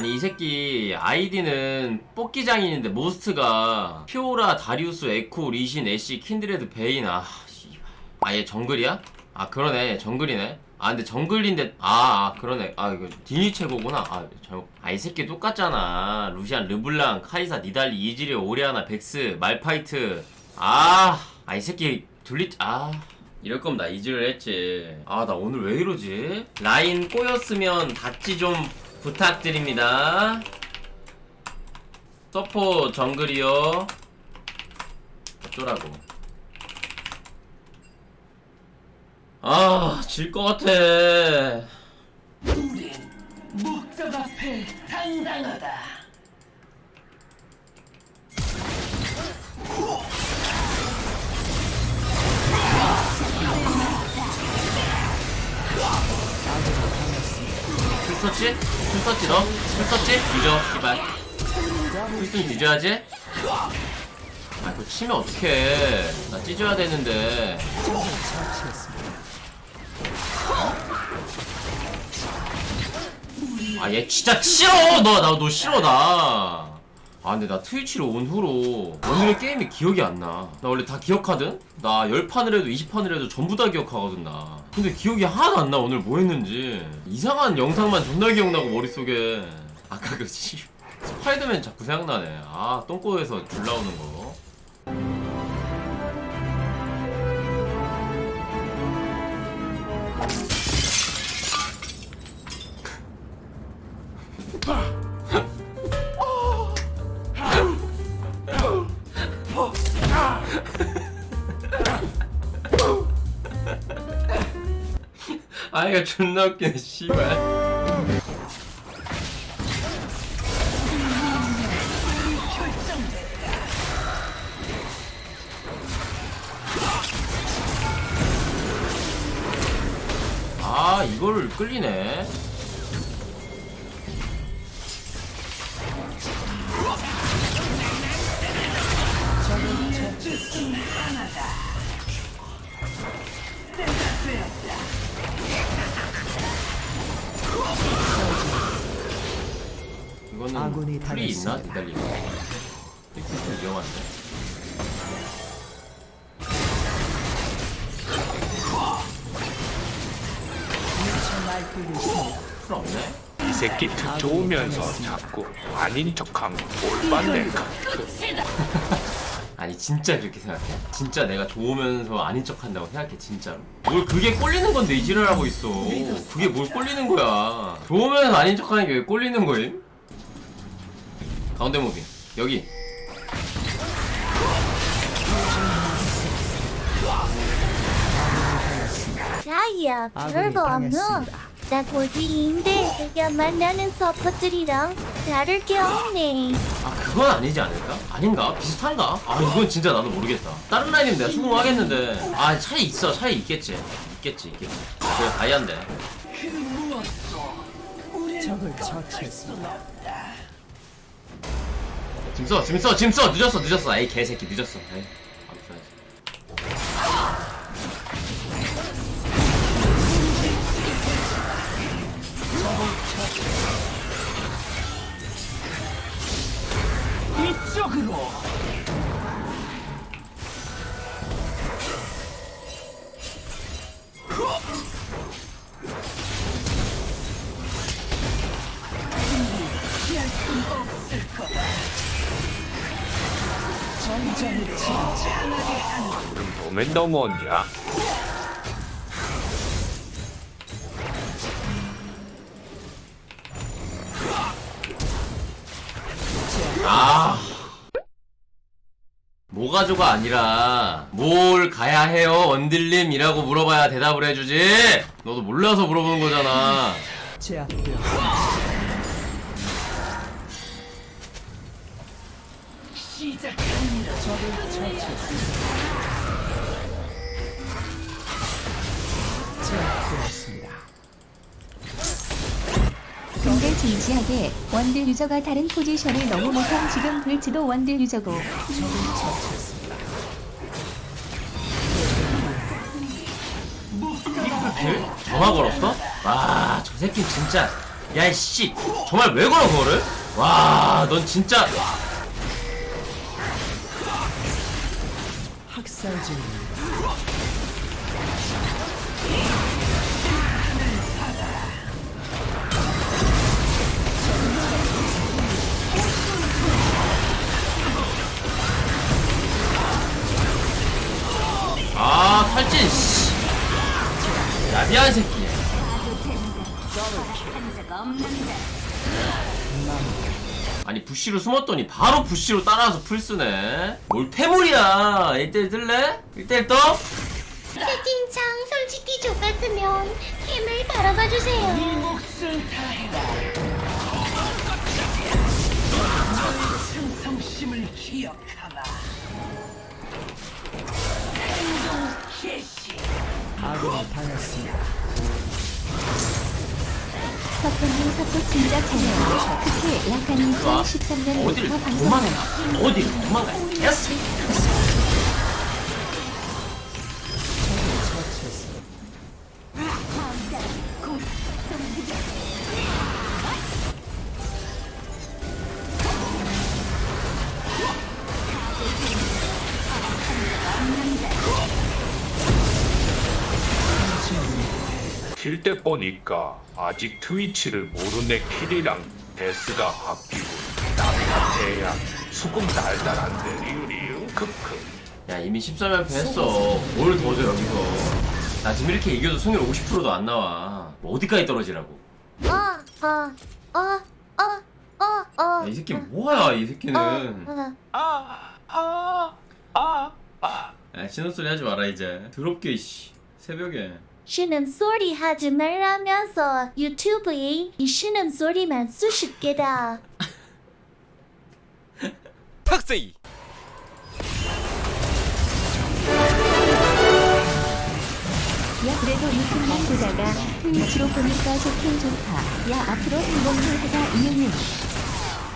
아니 이 새끼 아이디는 뽑기 장인인데 모스트가 피오라, 다리우스, 에코, 리신, 애쉬, 킨드레드, 베인. 아 아얘 정글이야? 아 그러네. 정글이네. 아 근데 정글인데 아, 아 그러네. 아 이거 디니 최고구나. 아 잘못. 아이 새끼 똑같잖아. 루시안, 르블랑, 카이사, 니달리, 이즈리, 오리아나, 백스, 말파이트. 아아 이 새끼 둘리 아. 이럴 거면 나 이즈를 했지. 아 나 오늘 왜 이러지? 라인 꼬였으면 닥지 좀 부탁드립니다 서포 정글이요 어쩌라고 아 질 것 같아 우린 목적 앞에 당당하다. 풀 썼지? 풀 썼지 너? 풀 썼지? 뒤져 씨발. 풀순 뒤져야지? 아 그거 치면 어떡해. 나 찢어야 되는데. 아 얘 진짜 싫어! 너나너 싫어 나 아 근데 나 트위치로 온 후로 오늘의 게임이 기억이 안 나. 나 원래 다 기억하든? 나 10판을 해도 20판을 해도 전부 다 기억하거든 나. 근데 기억이 하나도 안 나 오늘 뭐 했는지. 이상한 영상만 존나 기억나고 머릿속에. 아까 그 씨, 스파이더맨 자꾸 생각나네. 아 똥꼬에서 줄 나오는 거. 아 이거 존나 웃기네 씨발. 아 이거를 끌리네 이거는 아군이 풀이 있나? 당했습니다. 니달리가 이거 좀 위험한데 말뚝이 있습니다. 풀 없네? 이 새끼 특 좋으면서 자꾸 아닌 올받네 그 아니 진짜 그렇게 생각해? 진짜 내가 좋으면서 아닌 척 한다고 생각해 진짜로 뭘 그게 꼴리는 건데 이 지랄 하고 있어 그게 뭘 꼴리는 거야 좋으면서 아닌 척 하는 게 왜 꼴리는 거임? 가운데 무빙 여기 아군이 별거 없노. 당했습니다. 나 골디인데 내가 만나는 서포트리랑 다를 게 없네. 아 그건 아니지 않을까? 아닌가? 비슷한가? 아 이건 진짜 나도 모르겠다 다른 라인이면 내가 수긍하겠는데 아 차이 있어 차이 있겠지 있겠지 있겠지 그 무엇도 우리를 적을 처치했습니다. 짐 써, 짐 써, 짐 써! 늦었어, 늦었어. 에이, 개새끼, 늦었어. 에이, 안 써야지. 이쪽으로 도면 넘어온냐 아. 뭐가조가 아니라, 뭘 가야 해요, 원딜님이라고 물어봐야 대답을 해주지! 너도 몰라서 물어보는 거잖아. 제압되었습니다. 시작합니다. 처치했습니다. 제압되었습니다. 근데 진지하게 원딜 유저가 다른 포지션을 너무 못한 지금 불치도 원딜 유저고? 전화 걸었어? 와, 저 새끼 진짜. 야 이 씨 정말 왜 걸어 그거를? 와 넌 진짜 학살 중 탈진 씨 야비한 새끼 아니 부시로 숨었더니 바로 부시로 따라와서 풀 쓰네 뭘 퇴물이야 1대1 뜰래? 1대1 떠? 채팅창 솔직히 저 같으면 힘을 바라봐 주세요. 충성심을 기억하라. 석현님 서포 진짜 잘해요. 특히 좋아. 2013년부터 어딜 방송 도망가 어딜 도망가 개새끼 킬때 보니까 아직 트위치를 모르네 킬이랑 데스가 바뀌고 나같애야 수금 달달한데 리우리우 크크. 야 이미 13연패 했어. 뭘 더 줘 여기서. 나 지금 이렇게 이겨도 승률 50%도 안 나와. 뭐 어디까지 떨어지라고? 어, 어, 어. 야, 이 새끼 뭐야 이 새끼는. 어, 어. 야 신혼 소리 하지 마라 이제. 더럽게 씨. 새벽에 쉬는 소리 하지 말라면서 유튜브에 이 쉬는 소리만 수십 개다. 탁세이 야 그래도 유튜브만 보다가 트위치로 보니까 좋긴 좋다. 야 앞으로 행복을 하자 이유는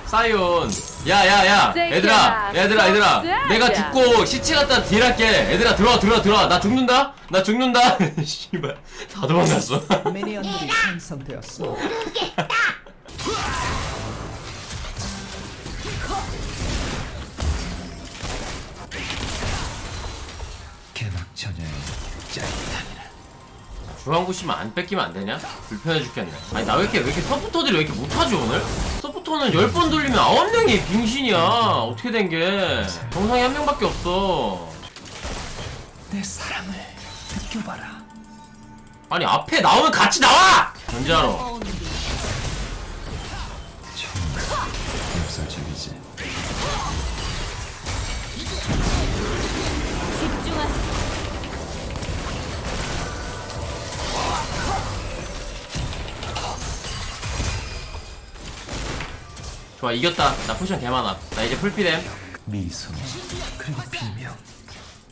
사이온. 야야야. 얘들아 얘들아 얘들아. 내가 죽고 시체 갖다 딜할게. 얘들아 들어와 들어와 들어와. 나 죽는다? 나 죽는다? 씨발. 다 도망갔어. 미니언들이 생성되었습 중앙구시면 안 뺏기면 안 되냐? 불편해 죽겠네 아니 나 왜 이렇게 왜 이렇게 서포터들이 왜 이렇게 못하지 오늘? 서포터는 10번 돌리면 9명이 빙신이야 어떻게 된 게 정상이 한 명밖에 없어 내 사랑을 느껴봐라. 아니 앞에 나오면 같이 나와! 견제하러 좋아 이겼다. 나 포션 개 많아. 나 이제 풀피뎀 미소 그리고 비명.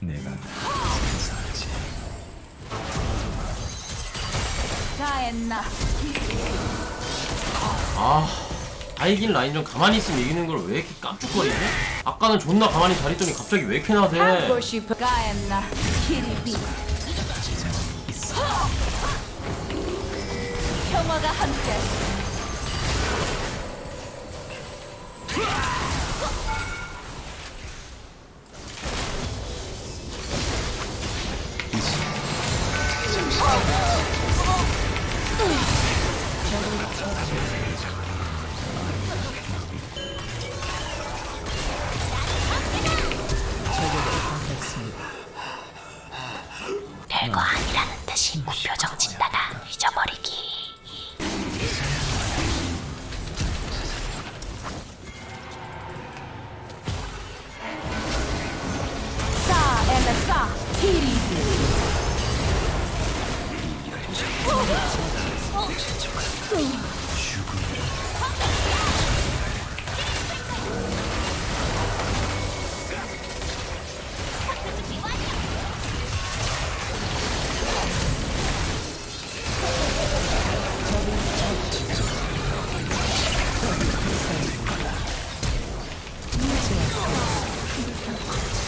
내가. 아, 다 이긴 라인 좀 가만히 있으면 이기는 걸 왜 이렇게 깜짝거리지? 아까는 존나 가만히 잘 있더니 갑자기 왜 이렇게 나대? 별거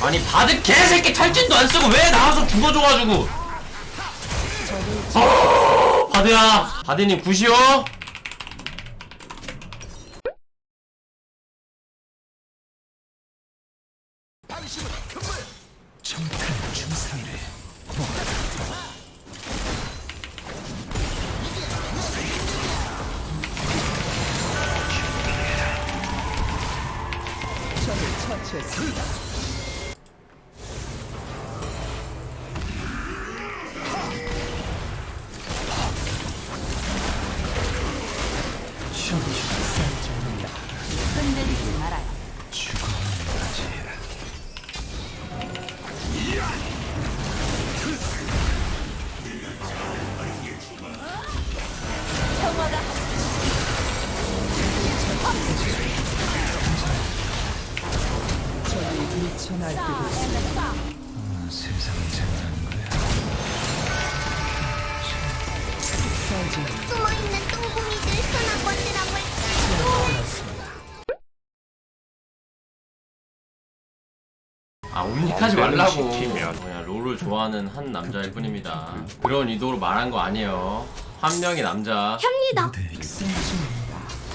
아니 바드 개새끼 탈진도 안 쓰고 왜 나와서 죽어줘가지고 어, 바드야 바드님 굿이요 처치했습니다. 거야 숨어있는 똥구미들 한번? 아 움직하지 맘대로 말라고. 그냥 롤을 좋아하는 한 남자일 뿐입니다 그런 의도로 말한 거 아니에요 한 명의 남자 합니다. 흔들리지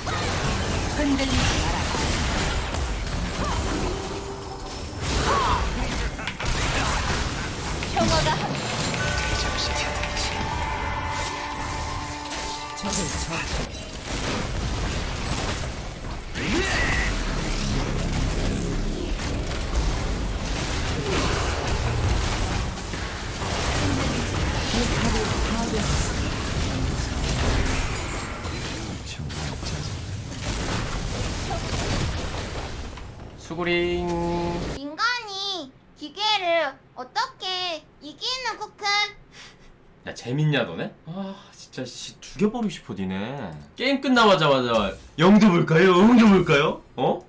말아 평화가 수구링 재밌냐 너네? 아 진짜 씨 죽여버리고 싶어 니네 게임 끝나자마자 영도 볼까요? 영도 볼까요? 어?